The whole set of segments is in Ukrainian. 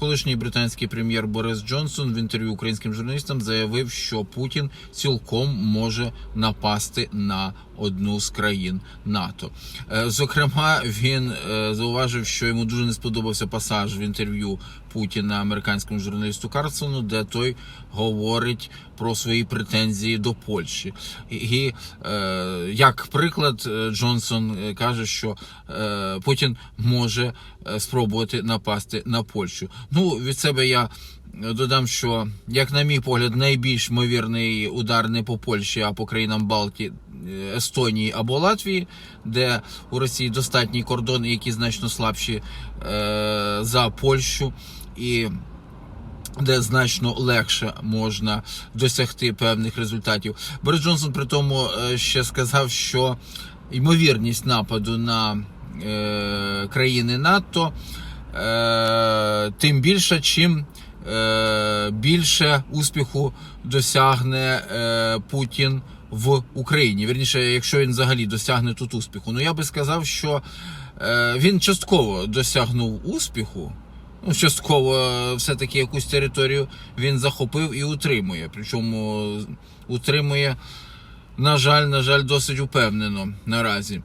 Колишній британський прем'єр Борис Джонсон в інтерв'ю українським журналістам заявив, що Путін цілком може напасти на одну з країн НАТО. Е, Зокрема, він е, зауважив, що йому дуже не сподобався пасаж в інтерв'ю Путіна американському журналісту Карлсону, де той говорить про свої претензії до Польщі. І, е, як приклад, Джонсон каже, що Путін може спробувати напасти на Польщу. Ну від себе я. Додам, що, як на мій погляд, найбільш ймовірний удар не по Польщі, а по країнам Балтії, е, Естонії або Латвії, де у Росії достатній кордон, які значно слабші е, за Польщу, і де значно легше можна досягти певних результатів. Борис Джонсон при тому е, ще сказав, що ймовірність нападу на е, країни НАТО е, тим більше, чим е, більше успіху досягне е, Путін в Україні. Вірніше, якщо він взагалі досягне тут успіху. Ну я би сказав, що е, він частково досягнув успіху. Ну, частково е, все-таки якусь територію він захопив і утримує. Причому утримує, на жаль, на жаль, досить упевнено наразі.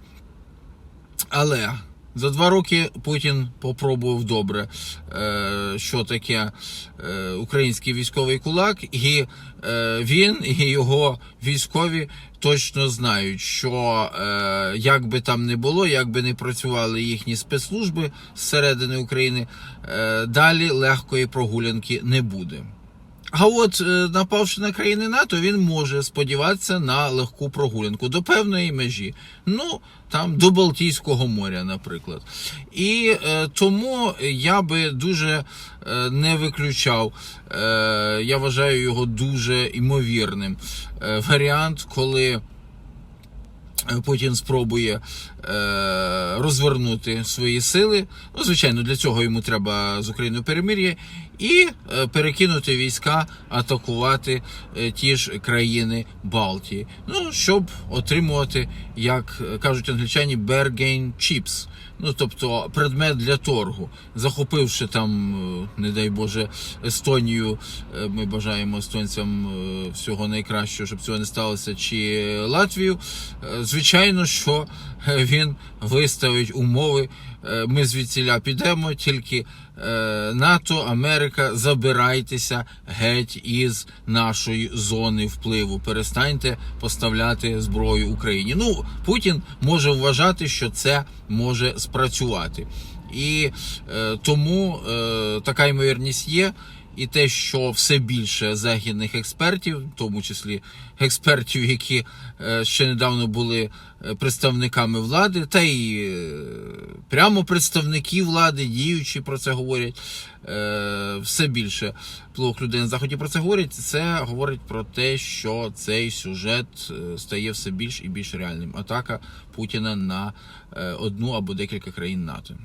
Але за два роки Путін попробував добре, е, що таке е, український військовий кулак, і е, він і його військові точно знають, що як би там не було, як би не працювали їхні спецслужби зсередини України, далі легкої прогулянки не буде. А от е, напавши на країни НАТО, він може сподіватися на легку прогулянку до певної межі. Ну там до Балтійського моря, наприклад. І е, тому я би дуже е, не виключав. Е, я вважаю його дуже імовірним. Е, варіант, коли. Путін спробує е, розвернути свої сили. Ну, звичайно, для цього йому треба з Україною перемир'я і е, перекинути війська, атакувати е, ті ж країни Балтії. Ну, щоб отримувати, як кажуть англічані, bargain chips. Ну, тобто предмет для торгу, захопивши там, е, не дай Боже, Естонію. е, Ми бажаємо естонцям е, всього найкращого, щоб цього не сталося, чи Латвію. е, Звичайно, що е, він виставить умови. е, Ми звідсіля підемо, тільки е, НАТО, Америка, забирайтеся геть із нашої зони впливу. Перестаньте поставляти зброю Україні. Ну, Путін може вважати, що це може спрацювати. І тому така ймовірність є. І те, що все більше західних експертів, в тому числі експертів, які е, ще недавно були е, представниками влади, та й е, прямо представники влади, діючі про це говорять, все більше плох людей на заході про це говорять. Це говорить про те, що цей сюжет стає все більш і більш реальним. Атака Путіна на одну або декілька країн НАТО.